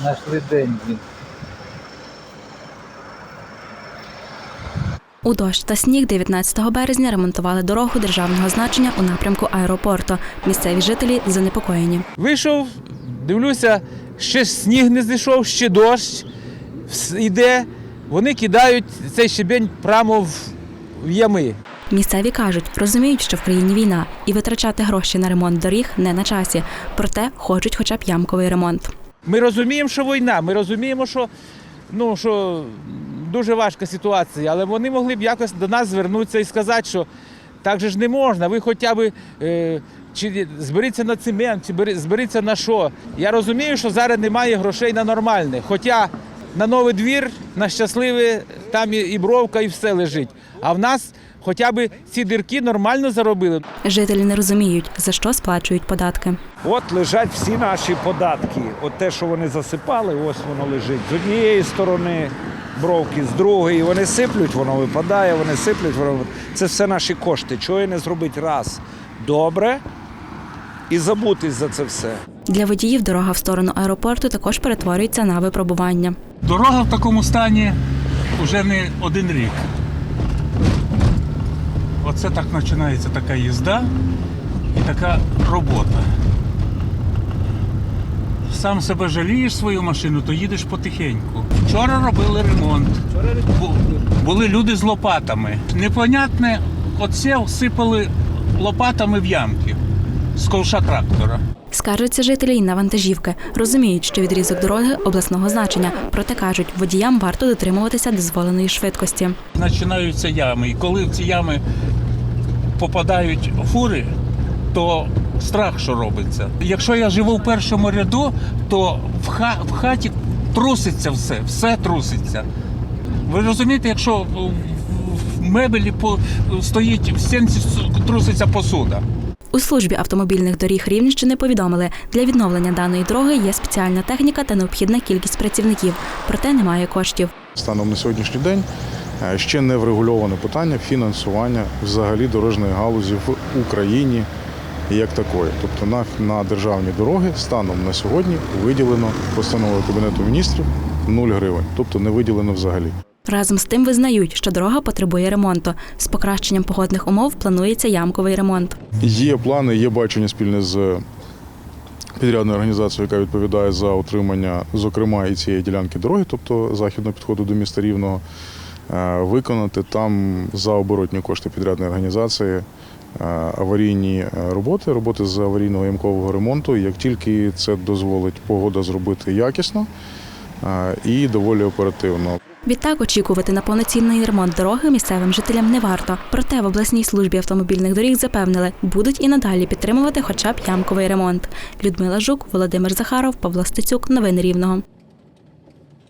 Знайшли день він. У дощ та сніг 19 березня ремонтували дорогу державного значення у напрямку аеропорту. Місцеві жителі занепокоєні. Вийшов, дивлюся, ще сніг не зійшов, ще дощ йде. Вони кидають цей щебень прямо в, в ями. Місцеві кажуть, розуміють, що в країні війна, і витрачати гроші на ремонт доріг не на часі. Проте хочуть хоча б ямковий ремонт. Ми розуміємо, що війна, ми розуміємо, що, ну, що дуже важка ситуація, але вони могли б якось до нас звернутися і сказати, що так же ж не можна. Ви хоча б е, чи зберіться на цемент, чи зберіться на що. Я розумію, що зараз немає грошей на нормальне. Хоча на новий двір, на щасливе, там і, бровка, і все лежить. А в нас хоча б ці дірки нормально заробили. Жителі не розуміють, за що сплачують податки. От лежать всі наші податки. От те, що вони засипали, ось воно лежить. З однієї сторони бровки, з другої. Вони сиплють, воно випадає, вони сиплють, воно випадає. Це все наші кошти. Чого і не зробити раз добре і забутись за це все. Для водіїв дорога в сторону аеропорту також перетворюється на випробування. Дорога в такому стані вже не один рік. Оце так починається така їзда і така робота. Сам себе жалієш свою машину, то їдеш потихеньку. Вчора робили ремонт. Були люди з лопатами. Непонятне, оце всипали лопатами в ямки з ковша трактора. Скаржаться жителі й на вантажівки. Розуміють, що відрізок дороги обласного значення, проте кажуть, водіям варто дотримуватися дозволеної швидкості. починаються ями. І коли в ці ями попадають фури, то страх, що робиться. Якщо я живу в першому ряду, то в, ха- в хаті труситься все, все труситься. Ви розумієте, якщо в- в- в мебелі по, стоїть в стінці труситься посуда. У службі автомобільних доріг Рівненщини повідомили, для відновлення даної дороги є спеціальна техніка та необхідна кількість працівників, проте немає коштів. Станом на сьогоднішній день е, ще не врегульоване питання фінансування взагалі дорожньої галузі в Україні як такої. Тобто на, на державні дороги станом на сьогодні виділено постановою Кабінету міністрів 0 гривень, тобто не виділено взагалі. Разом з тим визнають, що дорога потребує ремонту. З покращенням погодних умов планується ямковий ремонт. Є плани, є бачення спільне з підрядною організацією, яка відповідає за утримання, зокрема, і цієї ділянки дороги, тобто західного підходу до міста Рівного, е, виконати там за оборотні кошти підрядної організації е, аварійні е, роботи, роботи з аварійного ямкового ремонту. Як тільки це дозволить погода зробити якісно і доволі оперативно. Відтак очікувати на повноцінний ремонт дороги місцевим жителям не варто. Проте в обласній службі автомобільних доріг запевнили, будуть і надалі підтримувати хоча б ямковий ремонт. Людмила Жук, Володимир Захаров, Павло Стецюк. Новини Рівного.